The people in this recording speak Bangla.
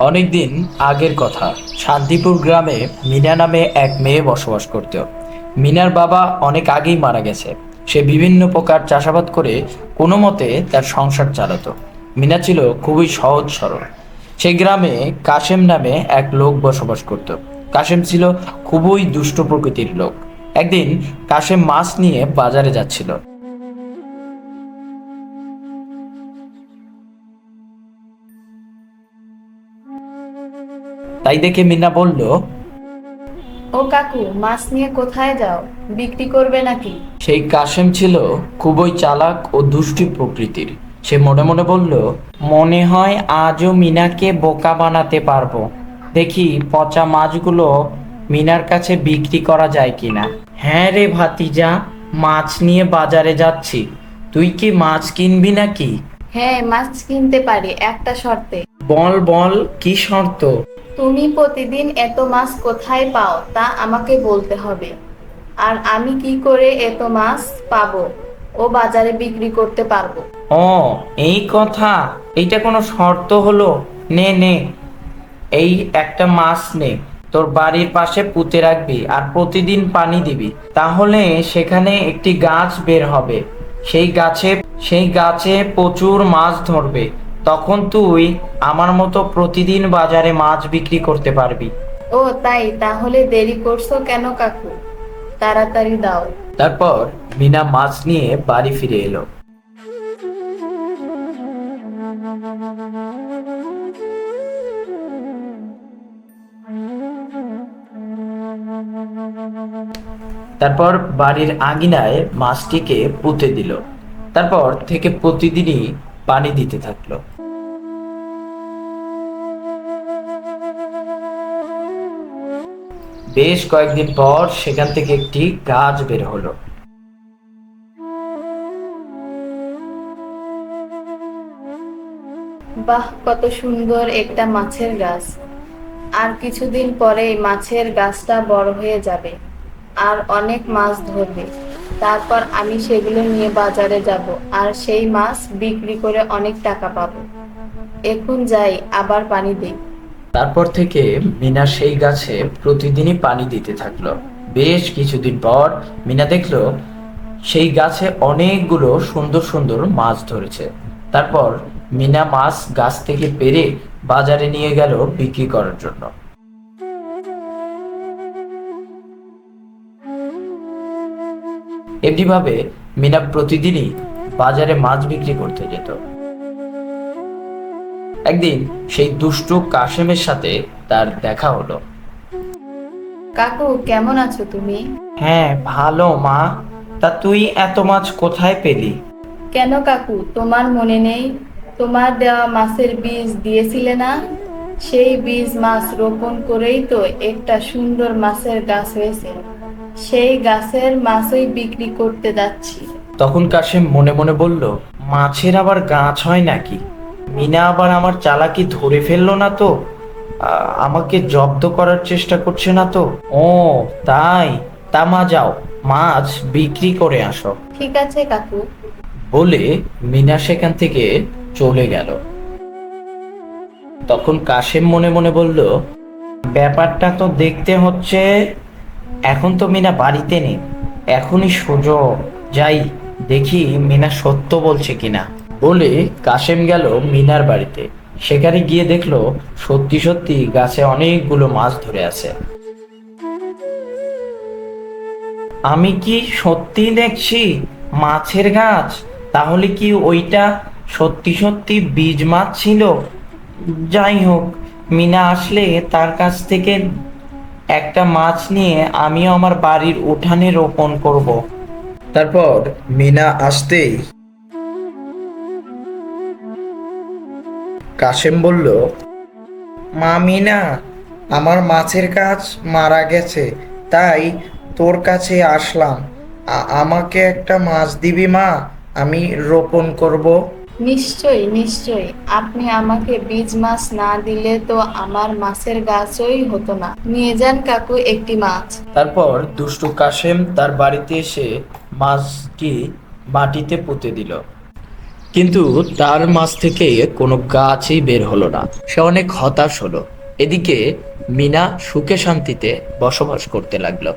অনেকদিন আগের কথা। শান্তিপুর গ্রামে মিনা নামে এক মেয়ে বসবাস করত। মিনার বাবা অনেক আগেই মারা গেছে। সে বিভিন্ন প্রকার চাষাবাদ করে কোনো মতে তার সংসার চালাতো। মিনা ছিল খুবই সহজ সরল। সেই গ্রামে কাশেম নামে এক লোক বসবাস করত। কাশেম ছিল খুবই দুষ্ট প্রকৃতির লোক। একদিন কাশেম মাছ নিয়ে বাজারে যাচ্ছিল। তাই দেখে মিনা বলল ও কাকু মাছ নিয়ে কোথায় যাও? বিক্রি করবে নাকি? সেই কাশেম ছিল খুবই চালাক ও দুষ্টি প্রকৃতির। সে মনে মনে বলল মনে হয় আজও মিনাকে বোকা বানাতে পারব। দেখি পচা মাছগুলো মিনার কাছে বিক্রি করা যায় কিনা? হ্যাঁ রে ভাতিজা মাছ নিয়ে বাজারে যাচ্ছি। তুই কি মাছ কিনবি নাকি? হ্যাঁ মাছ কিনতে পারি একটা শর্তে। বল বল কি শর্ত? তুমি প্রতিদিন এত মাছ কোথায় পাও তা আমাকে বলতে হবে। আর আমি কি করে এত মাছ পাবো ও বাজারে বিক্রি করতে পারব? ও এই কথা? এইটা কোনো শর্ত হলো? নে নে। এই একটা মাছ নে। তোর বাড়ির পাশে পুঁতে রাখবি আর প্রতিদিন পানি দিবি। তাহলে সেখানে একটি গাছ বের হবে। সেই গাছে সেই গাছে প্রচুর মাছ ধরবে। তখন তুই আমার মতো প্রতিদিন বাজারে মাছ বিক্রি করতে পারবি। ও তাই? তাহলে দেরি করছ কেন কাকু? তাড়াতাড়ি দাও। তারপর মিনা মাছ নিয়ে বাড়ি ফিরে এলো। তারপর বাড়ির আঙিনায় মাছটিকে পুঁতে দিল। তারপর থেকে প্রতিদিনই পানি দিতে থাকল। বেশ কয়েকদিন পর সেখান থেকে একটি গাছ বের হলো। বাহ, কত সুন্দর একটা মাছের গাছ। আর কিছুদিন পরে মাছের গাছটা বড় হয়ে যাবে। আর অনেক মাছ ধরবে। তারপর আমি সেগুলো নিয়ে বাজারে যাব আর সেই মাছ বিক্রি করে অনেক টাকা পাবো। এখন যাই, আবার পানি দিই। তারপর থেকে মিনা সেই গাছে প্রতিদিনই পানি দিতে থাকল। বেশ কিছুদিন পর মিনা দেখল সেই গাছে অনেকগুলো সুন্দর সুন্দর মাছ ধরেছে। তারপর মিনা মাছ গাছ থেকে পেরে বাজারে নিয়ে গেল বিক্রি করার জন্য। এমনিভাবে মিনা প্রতিদিনই বাজারে মাছ বিক্রি করতে যেত। একদিন সেই দুষ্টু কাশেমের সাথে তার দেখা হলো। কাকু কেমন আছো তুমি? হ্যাঁ ভালো মা। তা তুই এত মাছ কোথায় পেলি? কেন কাকু? তোমার মনে নেই? তোমার দেওয়া মাছের বীজ দিয়েছিলে না? সেই বীজ মাছ রোপণ করেই তো একটা সুন্দর মাছের গাছ হয়েছে। সেই গাছের মাছই বিক্রি করতে যাচ্ছি। তখন কাশেম মনে মনে বলল মাছের আবার গাছ হয় নাকি? মিনা আবার আমার চালাকি ধরে ফেলল না তো? আ- আমাকে জব্দ করার চেষ্টা করছে না তো? ও তাই? তা মা যাও মাছ বিক্রি করে আসো। ঠিক আছে কাকু। বলে মিনা সেখান থেকে চলে গেল। তখন কাশেম মনে মনে বলল ব্যাপারটা তো দেখতে হচ্ছে এখন তো মিনা বাড়িতে নেই। এখনই সুযোগ যাই, দেখি মিনা সত্য বলছে কিনা। বলে কাশেম গেল মিনার বাড়িতে। সেখানে গিয়ে দেখল, সত্যি সত্যি গাছে অনেকগুলো মাছ ধরে আছে। আমি কি সত্যি দেখছি? মাছের গাছ? তাহলে কি ওইটা সত্যি সত্যি বীজ মাছ ছিল? যাই হোক, মিনা আসলে তার কাছ থেকে একটা মাছ নিয়ে আমিও আমার বাড়ির উঠানে রোপণ করব। তারপর মিনা আসতেই কাশেম বলল, মা মিনা, আমার মাছের কাজ মারা গেছে, তাই তোর কাছে আসলাম। আমাকে একটা মাছ দিবি মা, আমি রোপণ করব। নিশ্চয়ই নিশ্চয়ই। আপনি আমাকে বীজ মাছ না দিলে তো আমার মাছের গাছই হতো না। নিয়ে যান কাকু একটি মাছ। তারপর দুষ্টু কাশেম তার বাড়িতে এসে মাছটি মাটিতে পুঁতে দিল। কিন্তু তার মাছ থেকে কোনো গাছই বের হলো না। সে অনেক হতাশ হলো। এদিকে মিনা সুখে শান্তিতে বসবাস করতে লাগল।